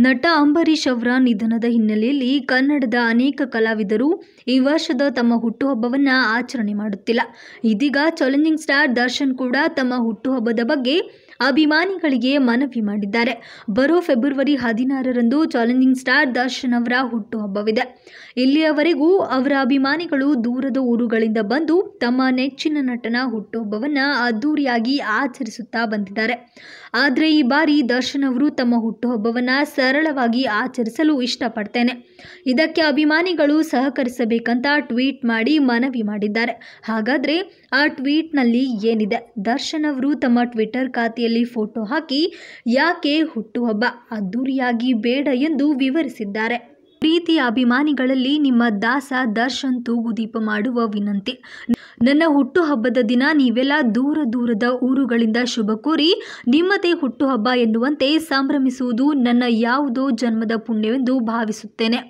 ನಟ ಅಂಬರೀಷ್ ಅವರ ನಿಧನದ ಹಿನ್ನೆಲೆಯಲ್ಲಿ ಕನ್ನಡದ ಅನೇಕ ಕಲಾವಿದರು ಈ ವರ್ಷದ ತಮ್ಮ ಹುಟ್ಟುಹಬ್ಬವನ್ನು ಆಚರಣೆ ಮಾಡುತ್ತಿಲ್ಲ. ಇದೀಗ ಚಾಲೆಂಜಿಂಗ್ ಸ್ಟಾರ್ ದರ್ಶನ್ ಕೂಡ ತಮ್ಮ ಹುಟ್ಟುಹಬ್ಬದ ಬಗ್ಗೆ ಅಭಿಮಾನಿಗಳಿಗೆ ಮನವಿ ಮಾಡಿದ್ದಾರೆ. ಬರೋ ಫೆಬ್ರವರಿ ಹದಿನಾರರಂದು ಚಾಲೆಂಜಿಂಗ್ ಸ್ಟಾರ್ ದರ್ಶನ್ ಅವರ ಹುಟ್ಟುಹಬ್ಬವಿದೆ. ಇಲ್ಲಿಯವರೆಗೂ ಅವರ ಅಭಿಮಾನಿಗಳು ದೂರದ ಊರುಗಳಿಂದ ಬಂದು ತಮ್ಮ ನೆಚ್ಚಿನ ನಟನ ಹುಟ್ಟುಹಬ್ಬವನ್ನು ಅದ್ದೂರಿಯಾಗಿ ಆಚರಿಸುತ್ತಾ ಬಂದಿದ್ದಾರೆ. ಆದರೆ ಈ ಬಾರಿ ದರ್ಶನ್ ಅವರು ತಮ್ಮ ಹುಟ್ಟುಹಬ್ಬವನ್ನು ಸರಳವಾಗಿ ಆಚರಿಸಲು ಇಷ್ಟಪಡ್ತೇನೆ. ಇದಕ್ಕೆ ಅಭಿಮಾನಿಗಳು ಸಹಕರಿಸಬೇಕಂತ ಟ್ವೀಟ್ ಮಾಡಿ ಮನವಿ ಮಾಡಿದ್ದಾರೆ. ಹಾಗಾದರೆ ಆ ಟ್ವೀಟ್ನಲ್ಲಿ ಏನಿದೆ? ದರ್ಶನ್ ಅವರು ತಮ್ಮ ಟ್ವಿಟರ್ ಖಾತೆಯಲ್ಲಿ ಫೋಟೋ ಹಾಕಿ, ಯಾಕೆ ಹುಟ್ಟುಹಬ್ಬ? ಅದ್ದೂರಿಯಾಗಿ ಬೇಡ ಎಂದು ವಿವರಿಸಿದ್ದಾರೆ. ಪ್ರೀತಿಯ ಅಭಿಮಾನಿಗಳಲ್ಲಿ ನಿಮ್ಮ ದಾಸ ದರ್ಶನ್ ತೂಗುದೀಪ ಮಾಡುವ ವಿನಂತಿ. ನನ್ನ ಹುಟ್ಟುಹಬ್ಬದ ದಿನ ನೀವೆಲ್ಲ ದೂರ ದೂರದ ಊರುಗಳಿಂದ ಶುಭ ಕೋರಿ ನಿಮ್ಮದೇ ಹುಟ್ಟುಹಬ್ಬ ಎನ್ನುವಂತೆ ಸಂಭ್ರಮಿಸುವುದು ನನ್ನ ಯಾವುದೋ ಜನ್ಮದ ಪುಣ್ಯವೆಂದು ಭಾವಿಸುತ್ತೇನೆ.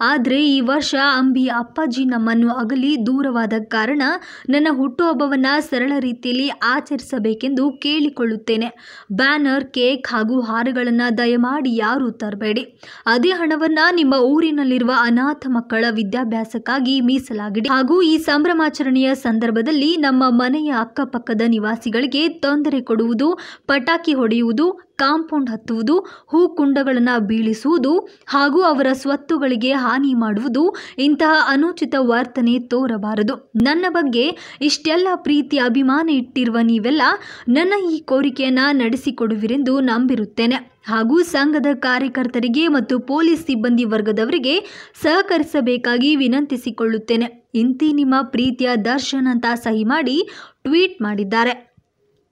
ಆದರೆ ಈ ವರ್ಷ ಅಂಬಿ ಅಪ್ಪಾಜಿ ನಮ್ಮನ್ನು ಅಗಲಿ ದೂರವಾದ ಕಾರಣ ನನ್ನ ಹುಟ್ಟುಹಬ್ಬವನ್ನು ಸರಳ ರೀತಿಯಲ್ಲಿ ಆಚರಿಸಬೇಕೆಂದು ಕೇಳಿಕೊಳ್ಳುತ್ತೇನೆ. ಬ್ಯಾನರ್, ಕೇಕ್ ಹಾಗೂ ಹಾರಗಳನ್ನು ದಯಮಾಡಿ ಯಾರೂ ತರಬೇಡಿ. ಅದೇ ಹಣವನ್ನು ನಿಮ್ಮ ಊರಿನಲ್ಲಿರುವ ಅನಾಥ ಮಕ್ಕಳ ವಿದ್ಯಾಭ್ಯಾಸಕ್ಕಾಗಿ ಮೀಸಲಾಗಿದೆ. ಹಾಗೂ ಈ ಸಂಭ್ರಮಾಚರಣೆಯ ಸಂದರ್ಭದಲ್ಲಿ ನಮ್ಮ ಮನೆಯ ಅಕ್ಕಪಕ್ಕದ ನಿವಾಸಿಗಳಿಗೆ ತೊಂದರೆ ಕೊಡುವುದು, ಪಟಾಕಿ ಹೊಡೆಯುವುದು ಕಾಂಪೌಂಡ್ ಹತ್ತುವುದು, ಹೂ ಕುಂಡಗಳನ್ನು ಬೀಳಿಸುವುದು ಹಾಗೂ ಅವರ ಸ್ವತ್ತುಗಳಿಗೆ ಹಾನಿ ಮಾಡುವುದು ಇಂತಹ ಅನುಚಿತ ವರ್ತನೆ ತೋರಬಾರದು. ನನ್ನ ಬಗ್ಗೆ ಇಷ್ಟೆಲ್ಲ ಪ್ರೀತಿ, ಅಭಿಮಾನ ಇಟ್ಟಿರುವ ನೀವೆಲ್ಲ ನನ್ನ ಈ ಕೋರಿಕೆಯನ್ನು ನಡೆಸಿಕೊಡುವಿರೆಂದು ನಂಬಿರುತ್ತೇನೆ. ಹಾಗೂ ಸಂಘದ ಕಾರ್ಯಕರ್ತರಿಗೆ ಮತ್ತು ಪೊಲೀಸ್ ಸಿಬ್ಬಂದಿ ವರ್ಗದವರಿಗೆ ಸಹಕರಿಸಬೇಕಾಗಿ ವಿನಂತಿಸಿಕೊಳ್ಳುತ್ತೇನೆ. ಇಂತಿ ನಿಮ್ಮ ಪ್ರೀತಿಯ ದರ್ಶನ್ ಅಂತ ಸಹಿ ಮಾಡಿ ಟ್ವೀಟ್ ಮಾಡಿದ್ದಾರೆ.